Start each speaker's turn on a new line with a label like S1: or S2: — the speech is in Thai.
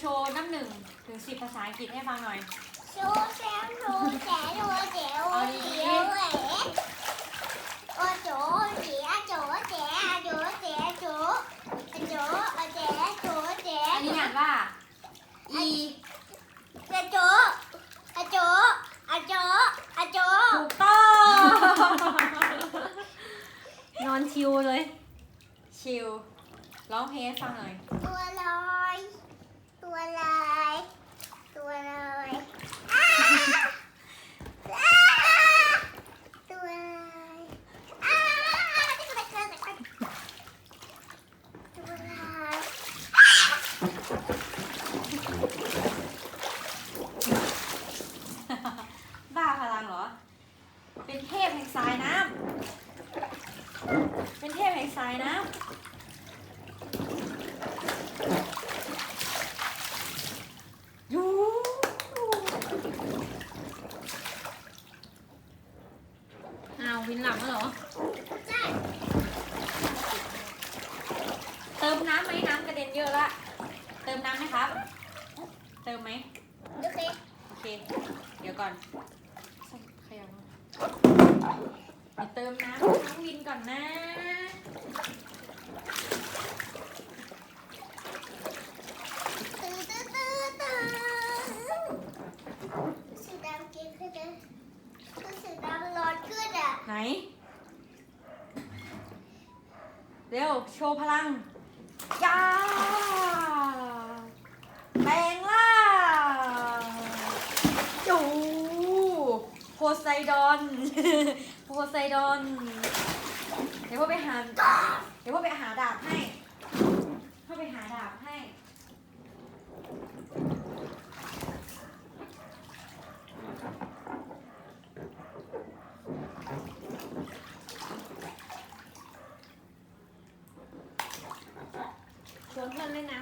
S1: โชว์น้ำหนึ่งถึงสิบภาษาอังกฤษให้ฟังหน่อย
S2: ชูแซมชูแจ๋ชูเจ๋วเจ๋วเอ๋โอโจเจ๋โจเจ๋โจเจ๋โจโจเจ๋โจเจ๋
S1: อันนี้อ่านว่า e
S2: โจโจโจโจ
S1: ถูกต้อง นอนชิวเลย ชิวร้องเพลงให้ฟังหน่อย
S2: ตัวลอยตัวลอยตัวลอยอ้าอ้าตัวลอยอ้าตัวลอย
S1: บ้าพลังเหรอ เป็นเทพแห่งสายน้ำเป็นเทพแห่งสายน้ำยูอ้าววินหลังแล้วเหรอ
S2: ใช่
S1: เติมน้ำไหมน้ำกระเด็นเยอะละ เติมน้ำไหมครับ เติมไหม
S2: โอเค
S1: โอเค เดี๋ยวก่อนขยับ มาเติมน้ำให้น้องวินก่อนนะ
S2: ตื้อตื้อตื้อตื้อสีดำกินขึ้นเลยคือสีดำร้อนขึ้นอะ
S1: ไหน เร็ว โชว์พลัง จ้าแปลงล่างจูโพ ไซดอน โพไซดอน เดี๋ยวพ่อไปหา เดี๋ยวพ่อไปหาดาบให้พ่อไปหาดาบให้ ชวนเพื่อนเล่นน้